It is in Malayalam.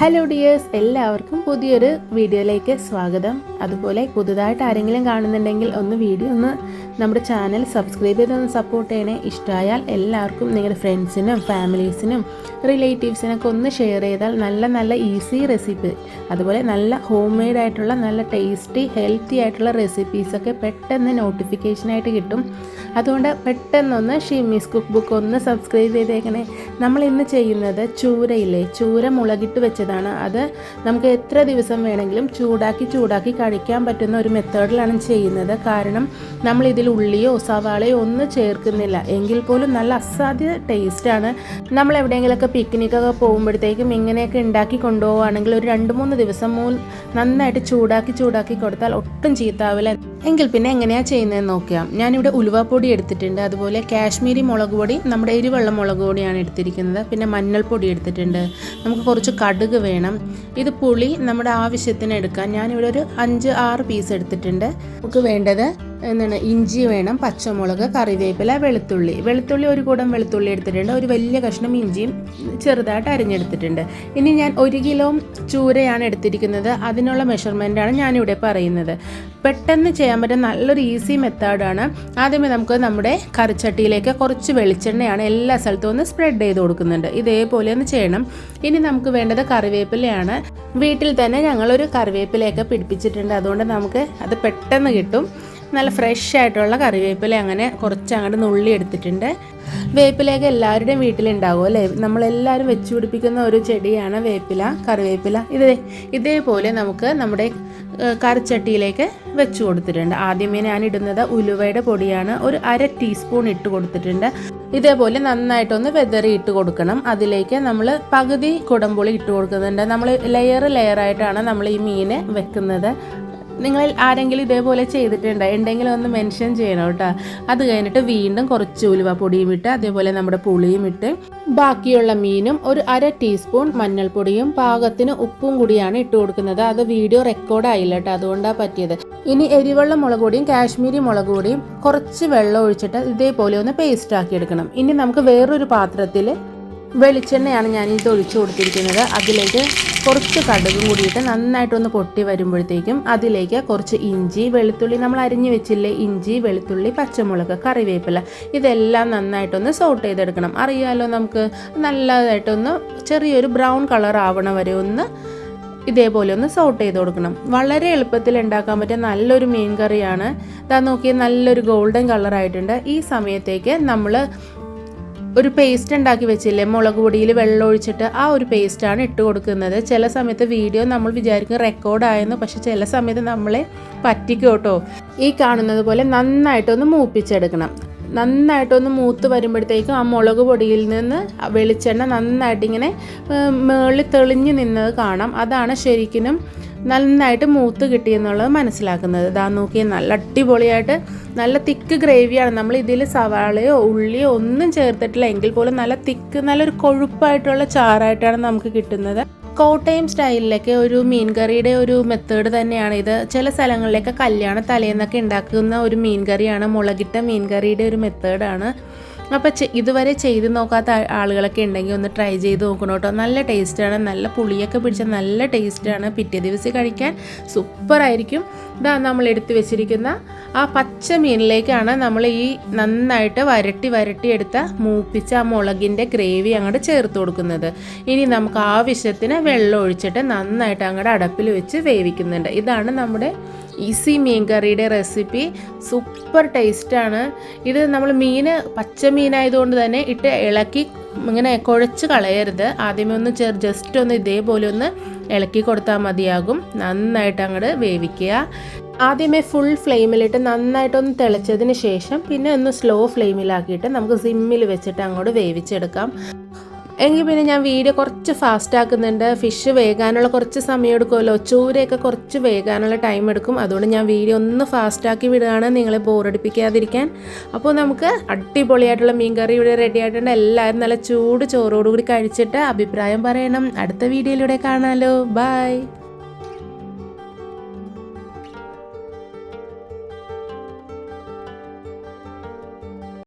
ഹലോ ഡിയേഴ്സ് എല്ലാവർക്കും പുതിയൊരു വീഡിയോയിലേക്ക് സ്വാഗതം. അതുപോലെ പുതുതായിട്ട് ആരെങ്കിലും കാണുന്നുണ്ടെങ്കിൽ ഒന്ന് വീഡിയോ ഒന്ന് നമ്മുടെ ചാനൽ സബ്സ്ക്രൈബ് ചെയ്തൊന്ന് സപ്പോർട്ട് ചെയ്യണേ. ഇഷ്ടമായാൽ എല്ലാവർക്കും നിങ്ങളുടെ ഫ്രണ്ട്സിനും ഫാമിലീസിനും റിലേറ്റീവ്സിനൊക്കെ ഒന്ന് ഷെയർ ചെയ്താൽ നല്ല നല്ല ഈസി റെസിപ്പി അതുപോലെ നല്ല ഹോം മെയ്ഡ് ആയിട്ടുള്ള നല്ല ടേസ്റ്റി ഹെൽത്തി ആയിട്ടുള്ള റെസിപ്പീസൊക്കെ പെട്ടെന്ന് നോട്ടിഫിക്കേഷനായിട്ട് കിട്ടും. അതുകൊണ്ട് പെട്ടെന്നൊന്ന് ഷിമ്മീസ് കുക്ക് ബുക്ക് ഒന്ന് സബ്സ്ക്രൈബ് ചെയ്തേക്കണേ. നമ്മൾ ഇന്ന് ചെയ്യുന്നത് ചൂരയില്ലേ? ചൂര മുളകിട്ട് വെച്ചതാണ് അത് നമുക്ക് എത്ര ദിവസം വേണമെങ്കിലും ചൂടാക്കി ചൂടാക്കി കഴിക്കാൻ പറ്റുന്ന ഒരു മെത്തേഡിലാണ് ചെയ്യുന്നത്. കാരണം നമ്മൾ ഇതിൽ ഉള്ളിയോ സവാളയോ ഒന്നും ചേർക്കുന്നില്ല. എങ്കിൽ പോലും നല്ല അസാധ്യ ടേസ്റ്റാണ് നമ്മൾ എവിടെയെങ്കിലുമൊക്കെ പിക്നിക്കൊക്കെ പോകുമ്പോഴത്തേക്കും ഇങ്ങനെയൊക്കെ ഉണ്ടാക്കി കൊണ്ടുപോവുകയാണെങ്കിൽ ഒരു രണ്ട് മൂന്ന് ദിവസം മൂന്ന് നന്നായിട്ട് ചൂടാക്കി ചൂടാക്കി കൊടുത്താൽ ഒട്ടും ചീത്താവില്ല. എങ്കിൽ പിന്നെ എങ്ങനെയാണ് ചെയ്യുന്നതെന്ന് നോക്കാം ഞാനിവിടെ ഉലുവപ്പൊടി എടുത്തിട്ടുണ്ട്. അതുപോലെ കാശ്മീരി മുളക് പൊടി നമ്മുടെ എരിവെള്ള മുളക് പൊടിയാണ് എടുത്തിരിക്കുന്നത്. പിന്നെ മഞ്ഞൾപ്പൊടി എടുത്തിട്ടുണ്ട്. നമുക്ക് കുറച്ച് കടുക് വേണം. ഇത് പുളി നമ്മുടെ ആവശ്യത്തിന് എടുക്കാം. ഞാനിവിടെ ഒരു അഞ്ച് ആറ് പീസ് എടുത്തിട്ടുണ്ട്. നമുക്ക് വേണ്ടത് എന്താണ് ഇഞ്ചി വേണം പച്ചമുളക് കറിവേപ്പില വെളുത്തുള്ളി. വെളുത്തുള്ളി ഒരു കൂടം വെളുത്തുള്ളി എടുത്തിട്ടുണ്ട്. ഒരു വലിയ കഷ്ണം ഇഞ്ചിയും ചെറുതായിട്ട് അരിഞ്ഞെടുത്തിട്ടുണ്ട്. ഇനി ഞാൻ ഒരു കിലോ ചൂരയാണ് എടുത്തിരിക്കുന്നത്. അതിനുള്ള മെഷർമെന്റാണ് ഞാനിവിടെ പറയുന്നത്. പെട്ടെന്ന് ചെയ്യാൻ പറ്റുന്ന നല്ലൊരു ഈസി മെത്തേഡാണ് ആദ്യമേ നമുക്ക് നമ്മുടെ കറിച്ചട്ടിയിലേക്ക് കുറച്ച് വെളിച്ചെണ്ണയാണ് എല്ലാ സ്ഥലത്തും ഒന്ന് സ്പ്രെഡ് ചെയ്ത് കൊടുക്കുന്നുണ്ട്. ഇതേപോലെ ഒന്ന് ചെയ്യണം. ഇനി നമുക്ക് വേണ്ടത് കറിവേപ്പിലയാണ്. വീട്ടിൽ തന്നെ ഞങ്ങളൊരു കറിവേപ്പിലയൊക്കെ പിടിപ്പിച്ചിട്ടുണ്ട്. അതുകൊണ്ട് നമുക്ക് അത് പെട്ടെന്ന് കിട്ടും. നല്ല ഫ്രഷ് ആയിട്ടുള്ള കറിവേപ്പില അങ്ങനെ കുറച്ച് അങ്ങോട്ട് നുള്ളി എടുത്തിട്ടുണ്ട്. വേപ്പിലയൊക്കെ എല്ലാവരുടെയും വീട്ടിലുണ്ടാവും അല്ലേ? നമ്മളെല്ലാവരും വെച്ച് പിടിപ്പിക്കുന്ന ഒരു ചെടിയാണ് വേപ്പില കറിവേപ്പില. ഇത് ഇതേപോലെ നമുക്ക് നമ്മുടെ കറിച്ചട്ടിയിലേക്ക് വെച്ച് കൊടുത്തിട്ടുണ്ട്. ആദ്യമേ ഞാൻ ഇടുന്നത് ഉലുവയുടെ പൊടിയാണ്. ഒരു അര ടീസ്പൂൺ ഇട്ട് കൊടുത്തിട്ടുണ്ട്. ഇതേപോലെ നന്നായിട്ടൊന്ന് വെതറി ഇട്ട് കൊടുക്കണം. അതിലേക്ക് നമ്മൾ പകുതി കുടംപുളി ഇട്ട് കൊടുക്കുന്നുണ്ട്. നമ്മൾ ലെയർ ലെയറായിട്ടാണ് നമ്മൾ ഈ മീൻ വെക്കുന്നത്. നിങ്ങളിൽ ആരെങ്കിലും ഇതേപോലെ ചെയ്തിട്ടുണ്ട്? ഉണ്ടെങ്കിൽ ഒന്ന് മെൻഷൻ ചെയ്യണം കേട്ടോ. അത് കഴിഞ്ഞിട്ട് വീണ്ടും കുറച്ച് ഉലുവ പൊടിയും ഇട്ട് അതേപോലെ നമ്മുടെ പുളിയും ഇട്ട് ബാക്കിയുള്ള മീനും ഒരു അര ടീസ്പൂൺ മഞ്ഞൾപ്പൊടിയും പാകത്തിന് ഉപ്പും കൂടിയാണ് ഇട്ട് കൊടുക്കുന്നത്. അത് വീഡിയോ റെക്കോർഡ് ആയില്ല കേട്ടോ അതുകൊണ്ടാണ് പറ്റിയത്. ഇനി എരിവെള്ള മുളക് പൊടിയും കാശ്മീരി മുളക് പൊടിയും കുറച്ച് വെള്ളം ഒഴിച്ചിട്ട് ഇതേപോലെ ഒന്ന് പേസ്റ്റ് ആക്കി എടുക്കണം. ഇനി നമുക്ക് വേറൊരു പാത്രത്തിൽ വെളിച്ചെണ്ണയാണ് ഞാൻ ഇത് ഒഴിച്ചു കൊടുത്തിരിക്കുന്നത്. അതിലേക്ക് കുറച്ച് കടുകും കൂടിയിട്ട് നന്നായിട്ടൊന്ന് പൊട്ടി വരുമ്പോഴത്തേക്കും അതിലേക്ക് കുറച്ച് ഇഞ്ചി വെളുത്തുള്ളി നമ്മൾ അരിഞ്ഞു വെച്ചില്ലേ ഇഞ്ചി വെളുത്തുള്ളി പച്ചമുളക് കറിവേപ്പില ഇതെല്ലാം നന്നായിട്ടൊന്ന് സോട്ട് ചെയ്തെടുക്കണം. അറിയാമല്ലോ നമുക്ക് നല്ലതായിട്ടൊന്ന് ചെറിയൊരു ബ്രൗൺ കളർ ആവണ വരെ ഒന്ന് ഇതേപോലെ ഒന്ന് സോട്ട് ചെയ്ത് കൊടുക്കണം. വളരെ എളുപ്പത്തിൽ ഉണ്ടാക്കാൻ പറ്റിയ നല്ലൊരു മീൻ കറിയാണ്. ഇതാ നോക്കിയാൽ നല്ലൊരു ഗോൾഡൻ കളറായിട്ടുണ്ട് ഈ സമയത്തേക്ക് നമ്മൾ ഒരു പേസ്റ്റ് ഉണ്ടാക്കി വെച്ചില്ലേ? മുളക് പൊടിയിൽ വെള്ളം ഒഴിച്ചിട്ട് ആ ഒരു പേസ്റ്റാണ് ഇട്ട് കൊടുക്കുന്നത്. ചില സമയത്ത് വീഡിയോ നമ്മൾ വിചാരിക്കും റെക്കോർഡായെന്ന് പക്ഷെ ചില സമയത്ത് നമ്മളെ പറ്റിക്കും കേട്ടോ ഈ കാണുന്നത് പോലെ നന്നായിട്ടൊന്ന് മൂപ്പിച്ചെടുക്കണം. നന്നായിട്ടൊന്ന് മൂത്ത് വരുമ്പോഴത്തേക്കും ആ മുളക് പൊടിയിൽ നിന്ന് വെളിച്ചെണ്ണ നന്നായിട്ട് ഇങ്ങനെ മേളിൽ തെളിഞ്ഞ് നിന്നത് കാണാം. അതാണ് ശരിക്കും നന്നായിട്ട് മൂത്ത് കിട്ടിയെന്നുള്ളത് മനസ്സിലാക്കുന്നത്. ഇതാ നോക്കി നല്ല അടിപൊളിയായിട്ട് നല്ല തിക്ക് ഗ്രേവിയാണ്. നമ്മൾ ഇതിൽ സവാളയോ ഉള്ളിയോ ഒന്നും ചേർത്തിട്ടില്ല. എങ്കിൽ പോലും നല്ല തിക്ക് നല്ലൊരു കൊഴുപ്പായിട്ടുള്ള ചാറായിട്ടാണ് നമുക്ക് കിട്ടുന്നത്. കോട്ടയം സ്റ്റൈലിലൊക്കെ ഒരു മീൻ കറിയുടെ ഒരു മെത്തേഡ് തന്നെയാണ്. ഇത് ചില സ്ഥലങ്ങളിലൊക്കെ കല്യാണ തലേന്നൊക്കെ ഉണ്ടാക്കുന്ന ഒരു മീൻ കറിയാണ് മുളകിട്ട മീൻ കറിയുടെ ഒരു മെത്തേഡാണ് അപ്പോൾ ഇതുവരെ ചെയ്ത് നോക്കാത്ത ആളുകളൊക്കെ ഉണ്ടെങ്കിൽ ഒന്ന് ട്രൈ ചെയ്ത് നോക്കണം കേട്ടോ. നല്ല ടേസ്റ്റാണ് നല്ല പുളിയൊക്കെ പിടിച്ച നല്ല ടേസ്റ്റാണ് പിറ്റേ ദിവസം കഴിക്കാൻ സൂപ്പറായിരിക്കും ഇതാ നമ്മൾ എടുത്തു വെച്ചിരിക്കുന്ന ആ പച്ച മീനിലേക്കാണ് നമ്മൾ ഈ നന്നായിട്ട് വരട്ടി വരട്ടി എടുത്ത മൂപ്പിച്ച ആ മുളകിന്റെ ഗ്രേവി അങ്ങോട്ട് ചേർത്ത് കൊടുക്കുന്നത്. ഇനി നമുക്ക് ആവശ്യത്തിന് വെള്ളം ഒഴിച്ചിട്ട് നന്നായിട്ട് അങ്ങോട്ട് അടപ്പിൽ വെച്ച് വേവിക്കുന്നുണ്ട്. ഇതാണ് നമ്മുടെ ഈസി മീൻ കറിയുടെ റെസിപ്പി. സൂപ്പർ ടേസ്റ്റാണ്. ഇത് നമ്മൾ മീൻ പച്ച മീനായതുകൊണ്ട് തന്നെ ഇട്ട് ഇളക്കി ഇങ്ങനെ കുഴച്ച് കളയരുത്. ആദ്യമേ ഒന്ന് ചെറു ജസ്റ്റ് ഒന്ന് ഇതേപോലെ ഒന്ന് ഇളക്കി കൊടുത്താൽ മതിയാകും. നന്നായിട്ട് അങ്ങോട്ട് വേവിക്കുക. ആദ്യമേ ഫുൾ ഫ്ലെയിമിലിട്ട് നന്നായിട്ടൊന്ന് തിളച്ചതിന് ശേഷം പിന്നെ ഒന്ന് സ്ലോ ഫ്ലെയിമിലാക്കിയിട്ട് നമുക്ക് സിമ്മിൽ വെച്ചിട്ട് അങ്ങോട്ട് വേവിച്ചെടുക്കാം. എങ്കിൽ പിന്നെ ഞാൻ വീഡിയോ കുറച്ച് ഫാസ്റ്റ് ആക്കുന്നുണ്ട്. ഫിഷ് വേകാനുള്ള കുറച്ച് സമയം എടുക്കുമല്ലോ. ചൂരയൊക്കെ കുറച്ച് വേകാനുള്ള ടൈം എടുക്കും. അതുകൊണ്ട് ഞാൻ വീഡിയോ ഒന്ന് ഫാസ്റ്റ് ആക്കി വിടുകയാണ്. നിങ്ങളെ ബോറടിപ്പിക്കാതിരിക്കാൻ അപ്പോൾ നമുക്ക് അടിപൊളിയായിട്ടുള്ള മീൻകറി ഇവിടെ റെഡി ആയിട്ടുണ്ട്. എല്ലാവരും നല്ല ചൂട് ചോറോടുകൂടി കഴിച്ചിട്ട് അഭിപ്രായം പറയണം. അടുത്ത വീഡിയോയിലൂടെ കാണാമല്ലോ ബൈ